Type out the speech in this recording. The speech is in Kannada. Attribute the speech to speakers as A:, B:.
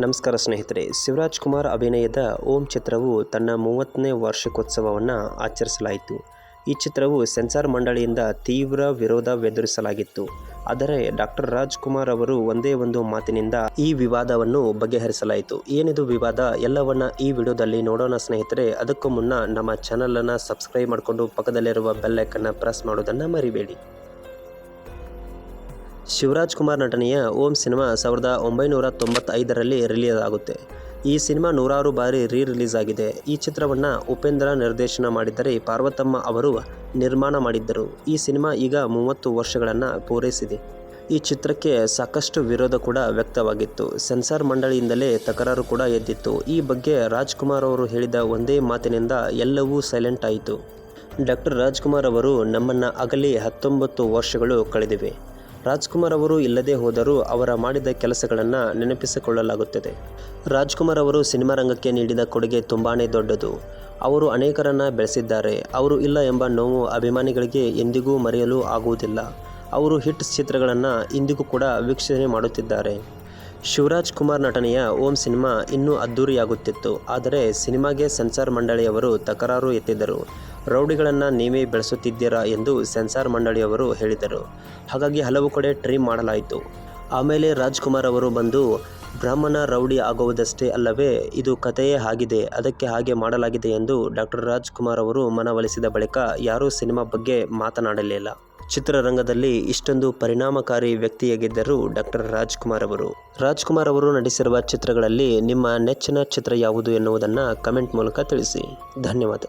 A: ನಮಸ್ಕಾರ ಸ್ನೇಹಿತರೆ, ಶಿವರಾಜ್ ಕುಮಾರ್ ಅಭಿನಯದ ಓಂ ಚಿತ್ರವು ತನ್ನ ಮೂವತ್ತನೇ ವಾರ್ಷಿಕೋತ್ಸವವನ್ನು ಆಚರಿಸಲಾಯಿತು. ಈ ಚಿತ್ರವು ಸೆನ್ಸಾರ್ ಮಂಡಳಿಯಿಂದ ತೀವ್ರ ವಿರೋಧವೆದುರಿಸಲಾಗಿತ್ತು. ಆದರೆ ಡಾಕ್ಟರ್ ರಾಜ್ಕುಮಾರ್ ಅವರು ಒಂದೇ ಒಂದು ಮಾತಿನಿಂದ ಈ ವಿವಾದವನ್ನು ಬಗೆಹರಿಸಲಾಯಿತು. ಏನಿದು ವಿವಾದ? ಎಲ್ಲವನ್ನ ಈ ವಿಡಿಯೋದಲ್ಲಿ ನೋಡೋಣ ಸ್ನೇಹಿತರೆ. ಅದಕ್ಕೂ ಮುನ್ನ ನಮ್ಮ ಚಾನಲನ್ನು ಸಬ್ಸ್ಕ್ರೈಬ್ ಮಾಡಿಕೊಂಡು ಪಕ್ಕದಲ್ಲಿರುವ ಬೆಲ್ಲೈಕನ್ನು ಪ್ರೆಸ್ ಮಾಡೋದನ್ನು ಮರಿಬೇಡಿ. ಶಿವರಾಜ್ ಕುಮಾರ್ ನಟನೆಯ ಓಂ ಸಿನಿಮಾ ಸಾವಿರದ ಒಂಬೈನೂರ ತೊಂಬತ್ತೈದರಲ್ಲಿ ರಿಲೀಸ್ ಆಗುತ್ತೆ ಈ ಸಿನಿಮಾ ನೂರಾರು ಬಾರಿ ರೀ ರಿಲೀಸ್ ಆಗಿದೆ. ಈ ಚಿತ್ರವನ್ನು ಉಪೇಂದ್ರ ನಿರ್ದೇಶನ ಮಾಡಿದ್ದರೆ ಪಾರ್ವತಮ್ಮ ಅವರು ನಿರ್ಮಾಣ ಮಾಡಿದ್ದರು. ಈ ಸಿನಿಮಾ ಈಗ ಮೂವತ್ತು ವರ್ಷಗಳನ್ನು ಪೂರೈಸಿದೆ. ಈ ಚಿತ್ರಕ್ಕೆ ಸಾಕಷ್ಟು ವಿರೋಧ ಕೂಡ ವ್ಯಕ್ತವಾಗಿತ್ತು. ಸೆನ್ಸಾರ್ ಮಂಡಳಿಯಿಂದಲೇ ತಕರಾರು ಕೂಡ ಎದ್ದಿತ್ತು. ಈ ಬಗ್ಗೆ ರಾಜ್ಕುಮಾರ್ ಅವರು ಹೇಳಿದ ಒಂದೇ ಮಾತಿನಿಂದ ಎಲ್ಲವೂ ಸೈಲೆಂಟ್ ಆಯಿತು. ಡಾಕ್ಟರ್ ರಾಜ್ಕುಮಾರ್ ಅವರು ನಮ್ಮನ್ನು ಅಗಲಿ ಹತ್ತೊಂಬತ್ತು ವರ್ಷಗಳು ಕಳೆದಿವೆ. ರಾಜ್ಕುಮಾರ್ ಅವರು ಇಲ್ಲದೆ ಹೋದರೂ ಅವರ ಮಾಡಿದ ಕೆಲಸಗಳನ್ನು ನೆನಪಿಸಿಕೊಳ್ಳಲಾಗುತ್ತದೆ. ರಾಜ್ಕುಮಾರ್ ಅವರು ಸಿನಿಮಾ ರಂಗಕ್ಕೆ ನೀಡಿದ ಕೊಡುಗೆ ತುಂಬಾ ದೊಡ್ಡದು. ಅವರು ಅನೇಕರನ್ನು ಬೆಳೆಸಿದ್ದಾರೆ. ಅವರು ಇಲ್ಲ ಎಂಬ ನೋವು ಅಭಿಮಾನಿಗಳಿಗೆ ಎಂದಿಗೂ ಮರೆಯಲು ಆಗುವುದಿಲ್ಲ. ಅವರು ಹಿಟ್ ಚಿತ್ರಗಳನ್ನು ಇಂದಿಗೂ ಕೂಡ ವೀಕ್ಷಣೆ ಮಾಡುತ್ತಿದ್ದಾರೆ. ಶಿವರಾಜ್ ಕುಮಾರ್ ನಟನೆಯ ಓಂ ಸಿನಿಮಾ ಇನ್ನೂ ಅದ್ದೂರಿಯಾಗುತ್ತಿತ್ತು ಆದರೆ ಸಿನಿಮಾಗೆ ಸೆನ್ಸಾರ್ ಮಂಡಳಿಯವರು ತಕರಾರು ಎತ್ತಿದ್ದರು. ರೌಡಿಗಳನ್ನು ನೀವೇ ಬೆಳೆಸುತ್ತಿದ್ದೀರಾ ಎಂದು ಸೆನ್ಸಾರ್ ಮಂಡಳಿಯವರು ಹೇಳಿದರು. ಹಾಗಾಗಿ ಹಲವು ಕಡೆ ಟ್ರೀಮ್ ಮಾಡಲಾಯಿತು. ಆಮೇಲೆ ರಾಜ್ಕುಮಾರ್ ಅವರು ಬಂದು, ಬ್ರಾಹ್ಮಣ ರೌಡಿ ಆಗುವುದಷ್ಟೇ ಅಲ್ಲವೇ, ಇದು ಕಥೆಯೇ ಆಗಿದೆ, ಅದಕ್ಕೆ ಹಾಗೆ ಮಾಡಲಾಗಿದೆ ಎಂದು ಡಾಕ್ಟರ್ ರಾಜ್ಕುಮಾರ್ ಅವರು ಮನವೊಲಿಸಿದ ಬಳಿಕ ಯಾರೂ ಸಿನಿಮಾ ಬಗ್ಗೆ ಮಾತನಾಡಲಿಲ್ಲ. ಚಿತ್ರರಂಗದಲ್ಲಿ ಇಷ್ಟೊಂದು ಪರಿಣಾಮಕಾರಿ ವ್ಯಕ್ತಿಯಾಗಿದ್ದರು ಡಾಕ್ಟರ್ ರಾಜ್ಕುಮಾರ್ ಅವರು. ರಾಜ್ಕುಮಾರ್ ಅವರು ನಟಿಸಿರುವ ಚಿತ್ರಗಳಲ್ಲಿ ನಿಮ್ಮ ನೆಚ್ಚಿನ ಚಿತ್ರ ಯಾವುದು ಎನ್ನುವುದನ್ನು ಕಮೆಂಟ್ ಮೂಲಕ ತಿಳಿಸಿ. ಧನ್ಯವಾದ.